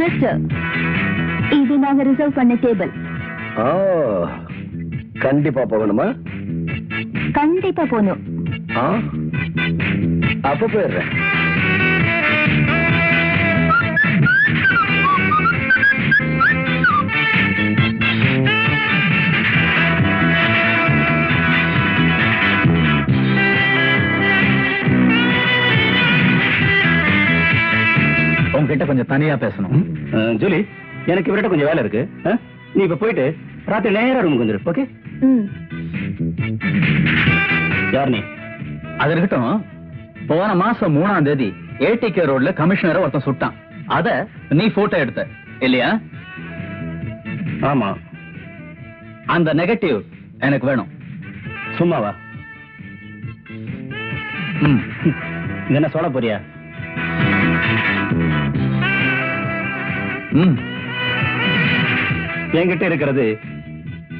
Mister இது நாங்க reserve பண்ண டேபிள் கண்டிப்பா போகணுமா? கண்டிப்பா போகணும். ஆ அப்ப போயிடுறேன். கொஞ்சம் தனியா பேசணும். ஜூலி எனக்கு இவர்கிட்ட கொஞ்சம் வேலை இருக்கு? நீ இப்ப போயிட்டு ராத்திரி நேரா ரூமுக்கு வந்துரு ஓகே யார் நீ? அது இருக்கட்டும். போன மாசம் மூணாம் தேதி ஏடிகே ரோட்ல கமிஷனரை ஒருத்தன் சுட்டான். அத நீ போட்டோ எடுத்த இல்லையா? ஆமா. அந்த நெகட்டிவ் எனக்கு வேணும். சும்மாவா? என்ன சொல்ல போறியா? என்கிட்ட இருக்கிறது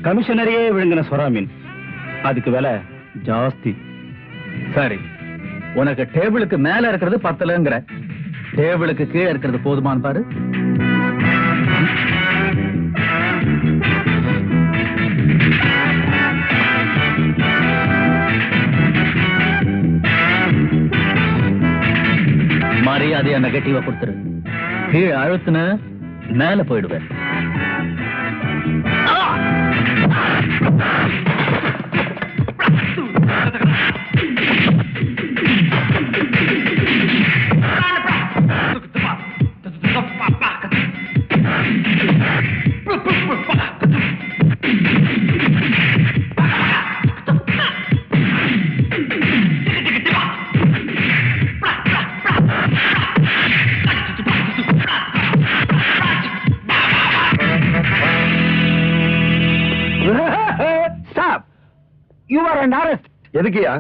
கமிஷனரையே விழுங்கின சொராமீன். அதுக்கு விலை ஜாஸ்தி. சரி உனக்கு டேபிளுக்கு மேல இருக்கிறது பத்தலங்கிற. டேபிளுக்கு கீழே இருக்கிறது போதுமான்னு பாரு. மரியாதையா நெகட்டிவா கொடுத்துரு. கீழே அழுத்துன மேல போயிடுவேன். யூ ஆர் அண்ட் அரெஸ்ட் எதுக்குயா?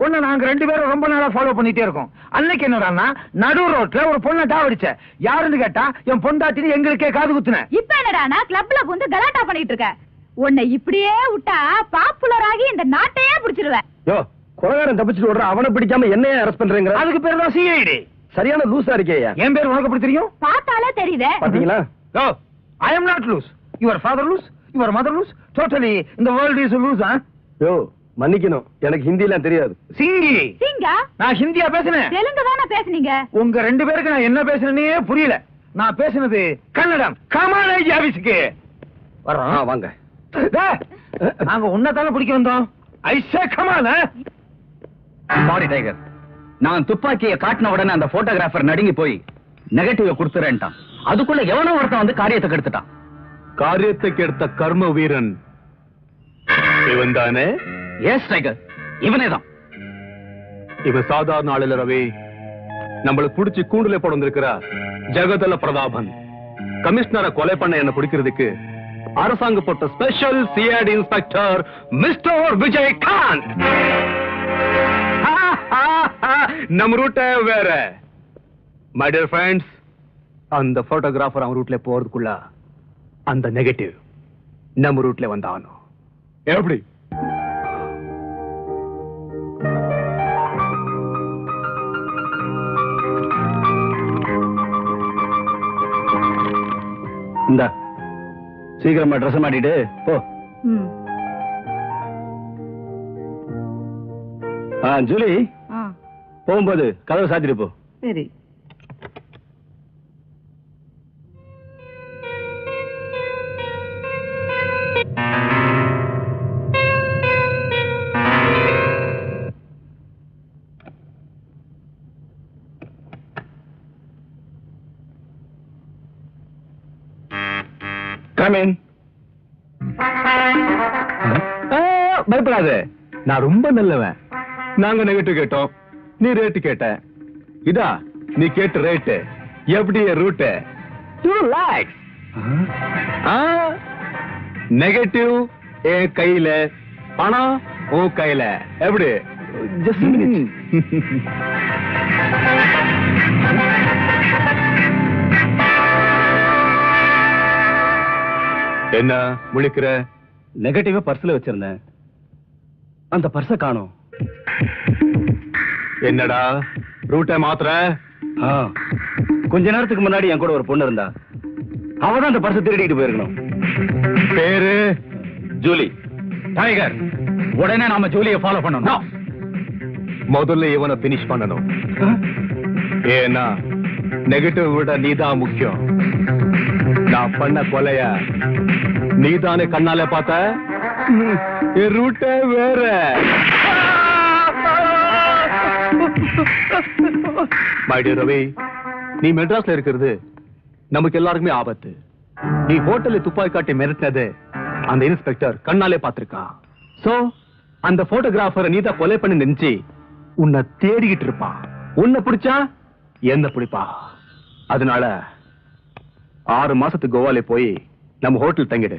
பொண்ணை நாங்க ரெண்டு பேரும் ரொம்ப நாளா ஃபாலோ பண்ணிட்டே இருக்கோம். அன்னைக்கு என்னடான்னா நடு ரோட்ல ஒரு பொண்ணை டாவடிச்ச யாருன்னு கேட்டா என் பொண்டாட்டின்னு எங்களுக்கே காது குத்துன இப்ப என்னடானா கிளப்ல வந்து கலாட்டா பண்ணிட்டு இருக்க. உன்னை இப்படியே விட்டா பாப்புலர் ஆகி இந்த நாட்டையே பிடிச்சிருவேன். யோ கொலகாரன் தப்பிச்சுட்டு விடுற அவனை பிடிக்காம என்னைய அரெஸ்ட் பண்றீங்க அதுக்கு பேர் தான் சிஐடி சரியான லூசா இருக்கேயா? என் பேர் உனக்கு எப்படி தெரியும்? பார்த்தாலே தெரியுதே. பாத்தீங்களா ஓ I am not loose your father loose your mother loose totally இந்த வேர்ல்ட் இஸ் லூஸ் ஆ? யோ மன்னிக்கணும். எனக்கு ஹிந்திலாம் தெரியாது. சிங்கி! சிங்கா? நான் ஹிந்தியா பேசினேன். தெலுங்கு தானே பேசுனீங்க? உங்க ரெண்டு பேருக்கு நான் என்ன பேசுனேனே புரியல. நான் பேசினது கன்னடம். கமாலேஜ் ஆபீஸ்க்கு ஆ, வர்றோம் வாங்க. டேய், நாங்க உன்னதானே பிடிக்க வந்தோம். ஐசே கமால சாரி டைகர் நான் துப்பாக்கியை காட்டின உடனே அந்த போட்டோகிராஃபர் நடுங்கி போய் நெகட்டிவ் கொடுத்துறேன்ட்டான். அதுக்குள்ள எவனோ ஒருத்தன் வந்து காரியத்தை கெடுத்துட்டான். காரியத்தை கெடுத்த கர்ம வீரன் இவன் தானே எஸ் டைகர் இவனே தான் இவன் சாதாரண ஆளுல ரவி நம்மளுக்கு புடிச்சு கூண்டுல போட வந்திருக்கிற ஜெகதல பிரதாபன். கமிஷனரை கொலை பண்ண என்ன பிடிக்கிறதுக்கு அரசாங்க போட்ட special CID inspector mister Vijayakanth. நம்ம ரூட்ட வேற. மை டியர் ஃப்ரெண்ட்ஸ் அந்த போட்டோகிராஃபர் அவன் ரூட்ல போறதுக்குள்ள அந்த நெகட்டிவ் நம்ம ரூட்ல வந்தானோ. எப்படி? இந்த சீக்கிரமா ட்ரெஸ் மாட்டிட்டு போ. ஜூலி போகும்போது கதவை சாத்திட்டு போ. சரி. கம் இன் பயப்படாத. நான் ரொம்ப நல்லவன். நாங்க நெகட்டிவ் கேட்டோம். நீ ரேட்டு கேட்ட. இதா நீ கேட்ட ரேட்டு எப்படி ரூட்டு டூ லேக்ஸ் நெகட்டிவ் என் கையில. பணம் உன் கையில. எப்படி? ஜஸ்ட் என்ன முழிக்கிற? நெகட்டிவ பர்ஸ்ல வச்சிருந்தேன். அந்த பர்ஸ காணோம். என்னடா? ரூட்டை மாத்திர ஆ, கொஞ்ச நேரத்துக்கு முன்னாடி என் கூட ஒரு பொண்ணு இருந்தா. அவதான் அந்த பர்ஸ் திருடிட்டு போயிருக்கணும். பேரு? ஜூலி. டைகர் உடனே நாம ஜூலியை ஃபாலோ பண்ணணும். முதல்ல இவனை பினிஷ் பண்ணணும். ஏன்னா நெகட்டிவ் விட நீதான் முக்கியம். நான் பண்ண கொலைய நீதானே கண்ணால பார்த்த? ரூட்டே வேற. மை ரவி நீ மெட்ராஸ்ல இருக்கிறது. நமக்கு எல்லாருக்குமே ஆபத்து. நீ ஹோட்டல்ல துப்பாக்கி காட்டி மிரட்டினது அந்த இன்ஸ்பெக்டர் கண்ணாலே பார்த்திருக்கான் சோ அந்த போட்டோகிராஃபரை நீ தான் கொலை பண்ணி நினைச்சு உன்னை தேடிக்கிட்டு இருப்பான். உன்னை பிடிச்சா என்ன பிடிப்பா. அதனால ஆறு மாசத்துக்கு கோவாலே போய் நம்ம ஹோட்டல் தங்கிடு.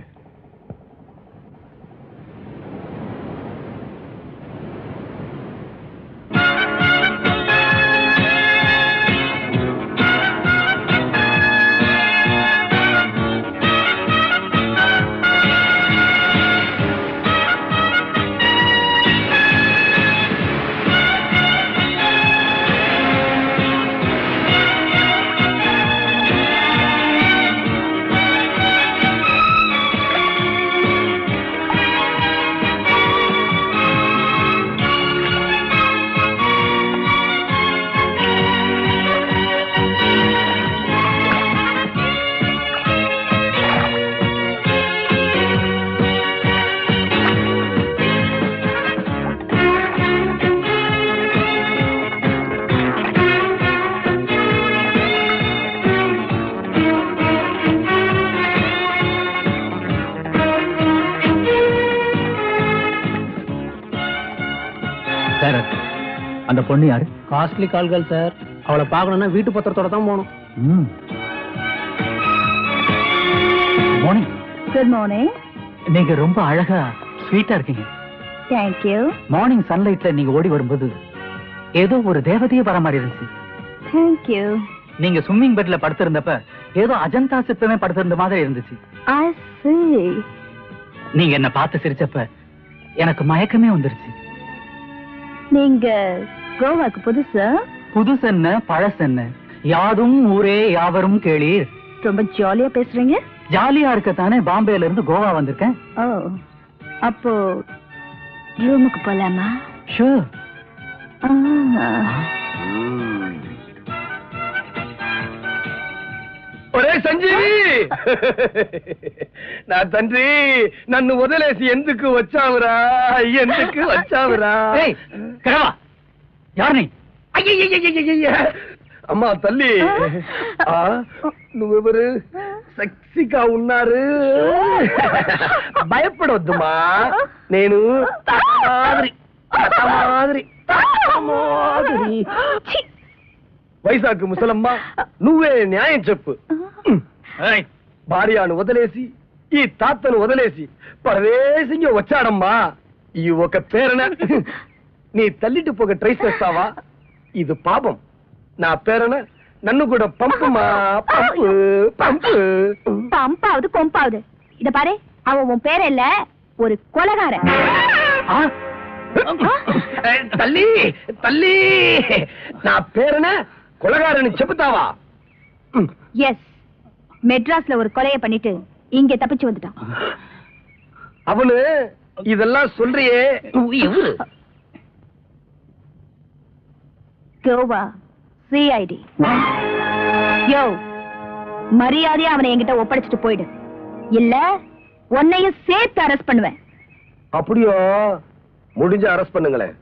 அந்த பொண்ணு யாரு? காஸ்ட்லி கால்கள் சார் அவளை பார்க்கணும்னா வீட்டு பத்திரத்தோட தான் போகணும். ம். மார்னிங் குட் மார்னிங் நீங்க ரொம்ப அழகா ஸ்வீட்டா இருக்கீங்க. தேங்க்யூ மார்னிங் சன்லைட்ல நீங்க ஓடி வரும்போது ஏதோ ஒரு தேவதையே வர மாதிரி இருந்துச்சு. தேங்க்யூ நீங்க ஸ்விம்மிங் பெட்ல படுத்திருந்தப்ப ஏதோ அஜந்தா சிற்பமே படுத்திருந்த மாதிரி இருந்துச்சு. ஐ see. நீங்க என்ன பார்த்து சிரிச்சப்ப எனக்கு மயக்கமே வந்துருச்சு. நீங்க கோவாக்கு புதுசா புதுசு என்ன பழசு என்ன யாதும் ஊரே யாவரும் கேளீர் ரொம்ப ஜாலியா பேசுறீங்க ஜாலியா இருக்கத்தானே பாம்பேல இருந்து கோவா வந்திருக்கேன் ஓ அப்போ ரூமுக்கு போலாமா ஷூர் ఒరే సంజీవి నా తండ్రి నన్ను వదిలేసి ఎందుకు వచ్చావురా ఎందుకు వచ్చావురా ఎవరిని అమ్మా తల్లి నువ్వెవరు? సెక్సీగా ఉన్నారు భయపడొద్దుమా నేను మాదిరి మాదిరి మాదిరి వైజాగ్ ముసలమ్మ నువ్వే న్యాయం చెప్పు. భార్యను వదిలేసి ఈ తాతను వదిలేసి పరదేశంగా వచ్చాడమ్మా. ఈ ఒక పేరన. நீ தள்ளிட்டு போக ட்ரை சேஸ்தாவா? இது பாபம். நான் பேரன நன்னு கூட பம்புமா? Pump pump. பம்பாவது கொம்பாவது. இத பாரு அவ உன் பேர் இல்ல ஒரு கொலகார தள்ளி தள்ளி. நான் பேரன கொலகாரனு செப்புத்தாவா? எஸ் மெட்ராஸ்ல ஒரு கொலைய பண்ணிட்டு இங்க தப்பிச்சு வந்துட்டான். அவனு இதெல்லாம் சொல்றியே. கோவா சிஐடி யோ மரியாதையா அவனை என்கிட்ட ஒப்படைச்சிட்டு போயிடு. இல்ல உன்னையும் சேர்த்து அரெஸ்ட் பண்ணுவேன். அப்படியோ? முடிஞ்ச அரெஸ்ட் பண்ணுங்களேன்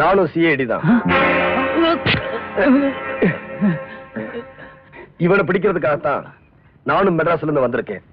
நானும் சிஐடி தான். இவனை பிடிக்கிறதுக்காகத்தான் நானும் மெட்ராஸ்ல இருந்து வந்திருக்கேன்.